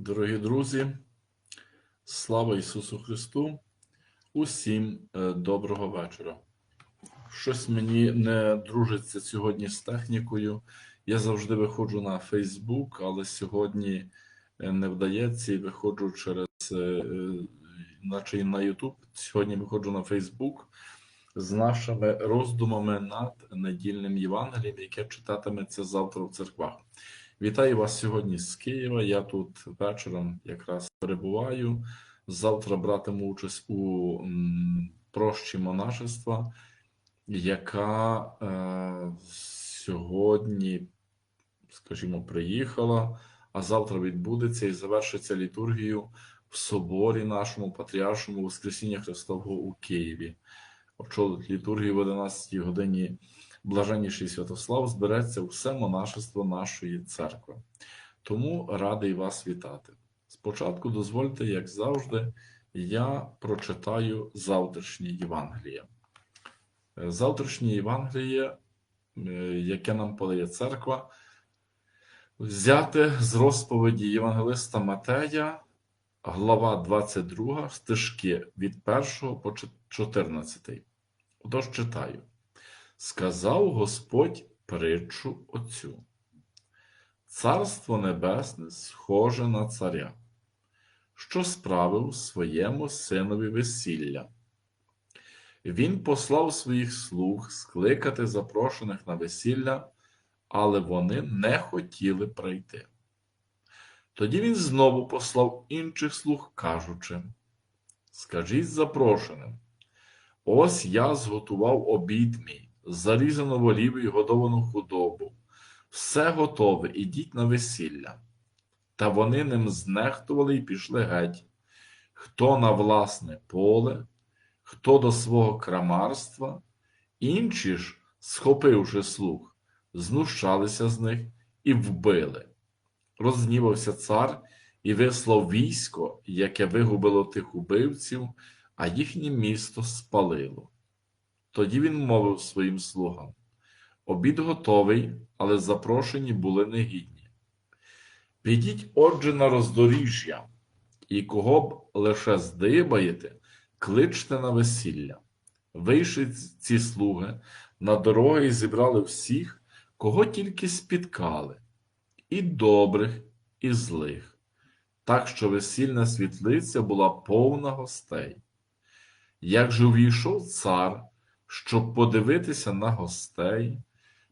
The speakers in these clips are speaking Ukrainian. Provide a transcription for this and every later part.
Дорогі друзі, слава Ісусу Христу! Усім е, доброго вечора. Щось мені не дружиться сьогодні з технікою. Я завжди виходжу на Фейсбук, але сьогодні е, не вдається і виходжу через, е, наче на Ютуб. Сьогодні виходжу на Фейсбук з нашими роздумами над недільним Євангелієм, яке читатиметься завтра в церквах. Вітаю вас сьогодні з Києва. Я тут вечором якраз перебуваю. Завтра братиму участь у прощі монашества, яка е, сьогодні, скажімо, приїхала, а завтра відбудеться і завершиться літургію в соборі нашому патріаршому Воскресіння Христового у Києві. Очолить літургію в 11 годині блаженніший Святослав збереться все монашество нашої церкви. Тому радий вас вітати. Спочатку дозвольте, як завжди, я прочитаю завтрашнє Євангеліє. Завтрашнє Євангеліє, е, яке нам подає церква, взяте з розповіді Євангелиста Матея, глава 22, стежки від 1 по 14. Отож читаю. Сказав Господь притчу оцю. Царство Небесне схоже на царя, що справив своєму синові весілля. Він послав своїх слуг скликати запрошених на весілля, але вони не хотіли прийти. Тоді він знову послав інших слуг, кажучи: Скажіть запрошеним, ось я зготував обід мій зарізану воліву і годовану худобу. Все готове, ідіть на весілля. Та вони ним знехтували і пішли геть. Хто на власне поле, хто до свого крамарства, інші ж, схопивши слух, знущалися з них і вбили. Рознівався цар і вислав військо, яке вигубило тих убивців, а їхнє місто спалило. Тоді він мовив своїм слугам: Обід готовий, але запрошені були негідні. Підіть, отже, на роздоріжжя, і кого б лише здибаєте, кличте на весілля. Вийшли ці слуги на дороги і зібрали всіх, кого тільки спіткали, і добрих, і злих, так що весільна світлиця була повна гостей. Як же увійшов цар, щоб подивитися на гостей,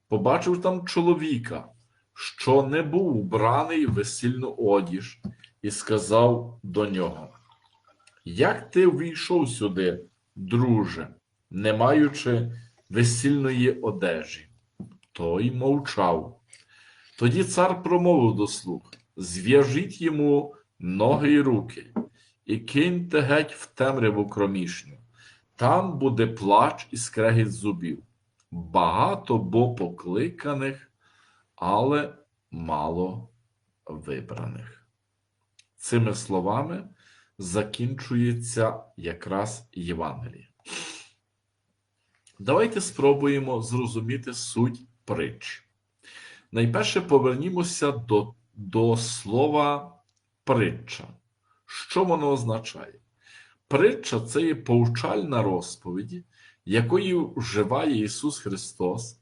побачив там чоловіка, що не був вбраний в весільну одіж, і сказав до нього: Як ти ввійшов сюди, друже, не маючи весільної одежі? Той мовчав. Тоді цар промовив до слуг: Зв'яжіть йому ноги й руки, і киньте геть в темряву кромішню. Там буде плач і скрегіт зубів. Багато бо покликаних, але мало вибраних. Цими словами закінчується якраз Євангеліє. Давайте спробуємо зрозуміти суть притч. Найперше повернімося до, до слова притча. Що воно означає? Притча це є повчальна розповідь, якою вживає Ісус Христос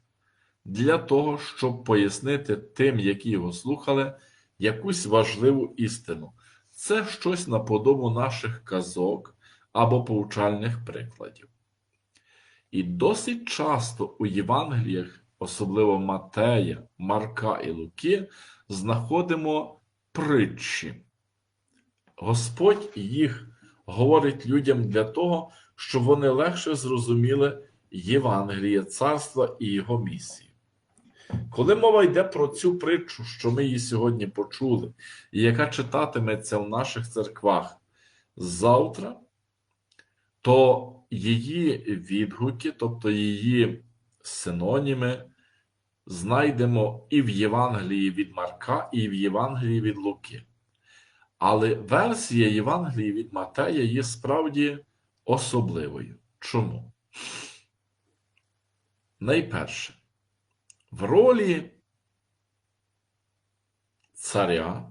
для того, щоб пояснити тим, які його слухали, якусь важливу істину. Це щось наподобу наших казок або повчальних прикладів. І досить часто у Євангеліях, особливо Матея, Марка і Луки, знаходимо притчі. Господь їх говорить людям для того, щоб вони легше зрозуміли Євангеліє царства і його місію. Коли мова йде про цю притчу, що ми її сьогодні почули, і яка читатиметься в наших церквах завтра, то її відгуки, тобто її синоніми, знайдемо і в Євангелії від Марка, і в Євангелії від Луки. Але версія Євангелії від Матея є справді особливою. Чому? Найперше, в ролі царя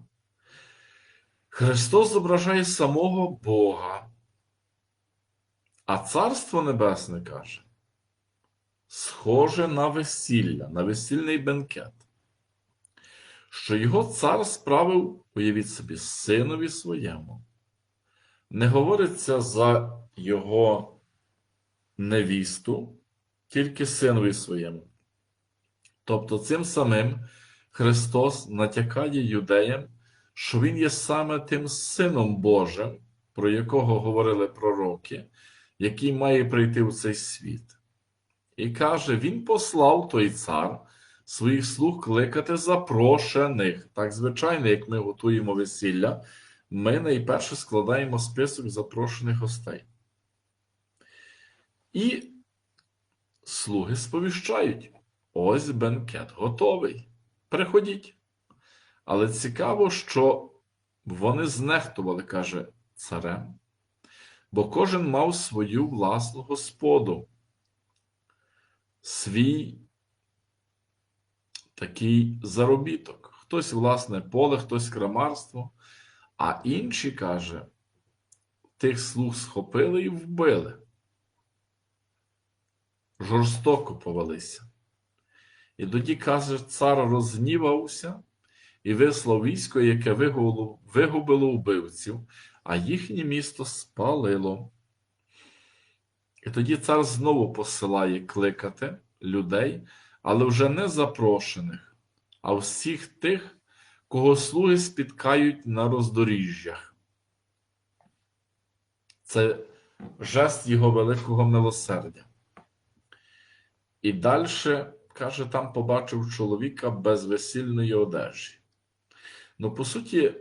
Христос зображає самого Бога, а Царство Небесне каже, схоже на весілля, на весільний бенкет, що його цар справив, уявіть собі, синові своєму. Не говориться за його невісту, тільки синові своєму. Тобто цим самим Христос натякає юдеям, що Він є саме тим Сином Божим, про якого говорили пророки, який має прийти в цей світ. І каже: Він послав той цар своїх слуг кликати запрошених. Так, звичайно, як ми готуємо весілля, ми найперше складаємо список запрошених гостей. І слуги сповіщають: ось бенкет готовий. Приходіть. Але цікаво, що вони знехтували, каже царем, бо кожен мав свою власну господу, свій такий заробіток. Хтось власне поле, хтось крамарство, а інші, каже, тих слуг схопили і вбили. Жорстоко повелися. І тоді, каже, цар розгнівався і вислав військо, яке вигубило, вигубило вбивців, а їхнє місто спалило. І тоді цар знову посилає кликати людей, але вже не запрошених, а всіх тих, кого слуги спіткають на роздоріжжях. Це жест його великого милосердя. І далі, каже, там побачив чоловіка без весільної одежі. Ну, по суті,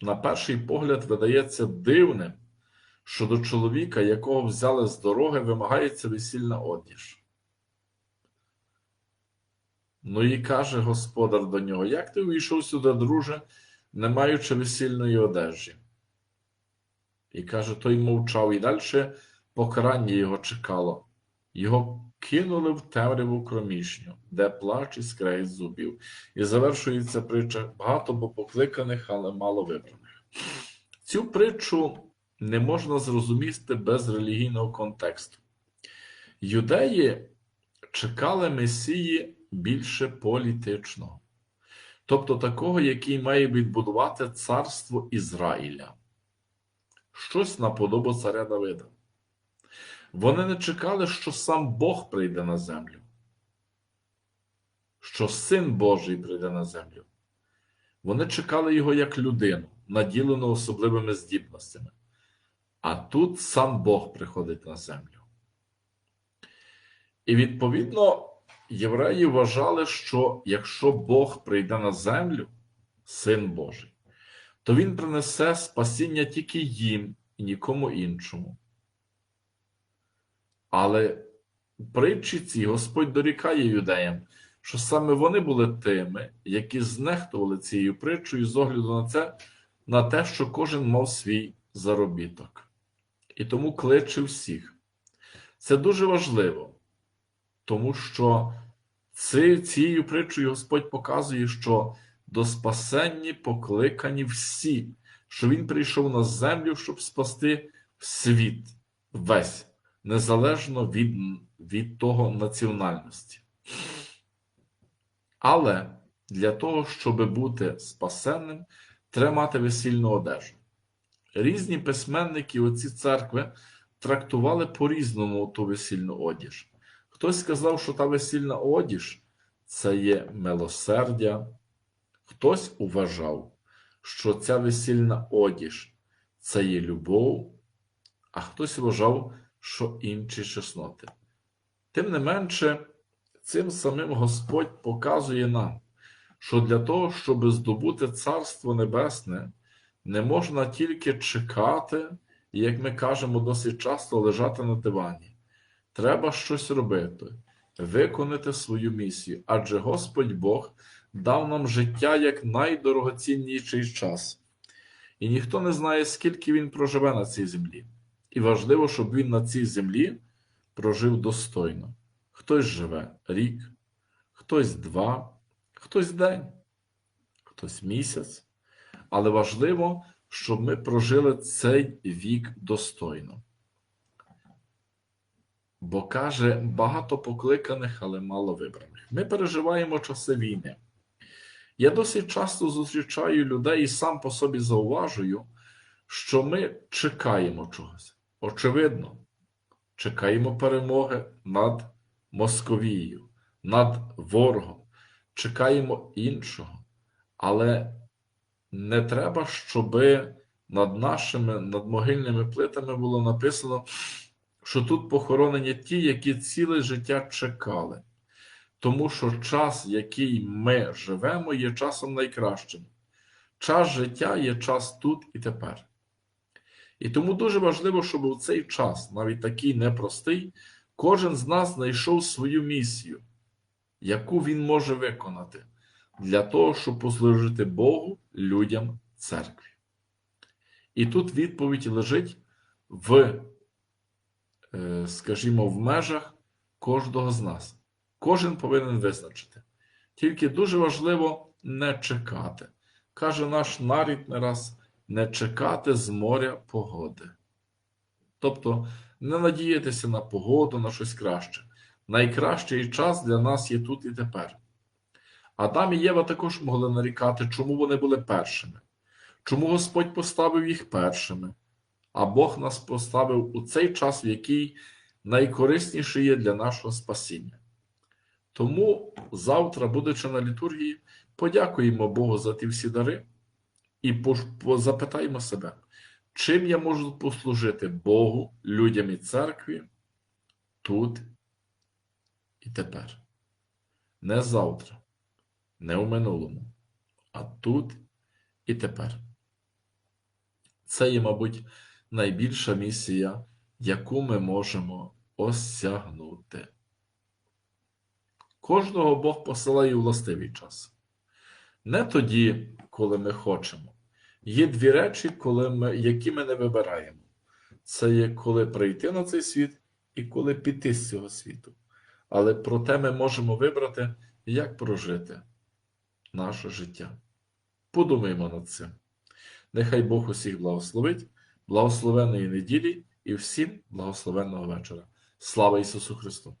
на перший погляд видається дивним, що до чоловіка, якого взяли з дороги, вимагається весільна одіж. Ну і каже господар до нього: Як ти увійшов сюди, друже, не маючи весільної одежі? І каже, той мовчав, і далі покарання його чекало. Його кинули в темряву кромішню, де плач і скрегіт зубів. І завершується притча багато бо покликаних, але мало вибраних. Цю притчу не можна зрозуміти без релігійного контексту. Юдеї чекали Месії більше політичного, тобто такого, який має відбудувати царство Ізраїля, щось наподобу царя Давида. Вони не чекали, що сам Бог прийде на землю, що Син Божий прийде на землю. Вони чекали його як людину, наділену особливими здібностями. А тут сам Бог приходить на землю. І відповідно євреї вважали, що якщо Бог прийде на землю, Син Божий, то Він принесе спасіння тільки їм і нікому іншому. Але притчі цій Господь дорікає юдеям, що саме вони були тими, які знехтували цією притчою з огляду на це, на те, що кожен мав свій заробіток. І тому кличе всіх. Це дуже важливо, тому що цією притчою Господь показує, що до спасенні покликані всі, що Він прийшов на землю, щоб спасти світ весь незалежно від, від того національності. Але для того, щоб бути спасенним, треба мати весільну одежу. Різні письменники оці церкви трактували по-різному ту весільну одіж. Хтось сказав, що та весільна одіж це є милосердя, хтось вважав, що ця весільна одіж це є любов, а хтось вважав, що інші чесноти. Тим не менше, цим самим Господь показує нам, що для того, щоб здобути Царство Небесне, не можна тільки чекати і, як ми кажемо, досить часто лежати на дивані. Треба щось робити, виконати свою місію, адже Господь Бог дав нам життя як найдорогоцінніший час, і ніхто не знає, скільки він проживе на цій землі. І важливо, щоб він на цій землі прожив достойно. Хтось живе рік, хтось два, хтось день, хтось місяць. Але важливо, щоб ми прожили цей вік достойно. Бо каже, багато покликаних, але мало вибраних. Ми переживаємо часи війни. Я досить часто зустрічаю людей і сам по собі зауважую, що ми чекаємо чогось. Очевидно, чекаємо перемоги над Московією, над ворогом, чекаємо іншого. Але не треба, щоб над нашими надмогильними плитами було написано, що тут похоронені ті, які ціле життя чекали. Тому що час, який ми живемо, є часом найкращим. Час життя є час тут і тепер. І тому дуже важливо, щоб у цей час, навіть такий непростий, кожен з нас знайшов свою місію, яку він може виконати для того, щоб послужити Богу, людям, церкві. І тут відповідь лежить в, скажімо, в межах кожного з нас. Кожен повинен визначити. Тільки дуже важливо не чекати. Каже наш нарід не раз не чекати з моря погоди. Тобто не надіятися на погоду, на щось краще. Найкращий час для нас є тут і тепер. Адам і Єва також могли нарікати, чому вони були першими, чому Господь поставив їх першими, а Бог нас поставив у цей час, в який найкорисніший є для нашого спасіння. Тому завтра, будучи на літургії, подякуємо Богу за ті всі дари і запитаємо себе, чим я можу послужити Богу, людям і церкві тут і тепер. Не завтра, не у минулому, а тут і тепер. Це є, мабуть, найбільша місія, яку ми можемо осягнути. Кожного Бог посилає у властивий час. Не тоді, коли ми хочемо. Є дві речі, коли ми, які ми не вибираємо. Це є коли прийти на цей світ і коли піти з цього світу. Але проте ми можемо вибрати, як прожити наше життя. Подумаємо над цим. Нехай Бог усіх благословить, благословенної неділі і всім благословенного вечора. Слава Ісусу Христу!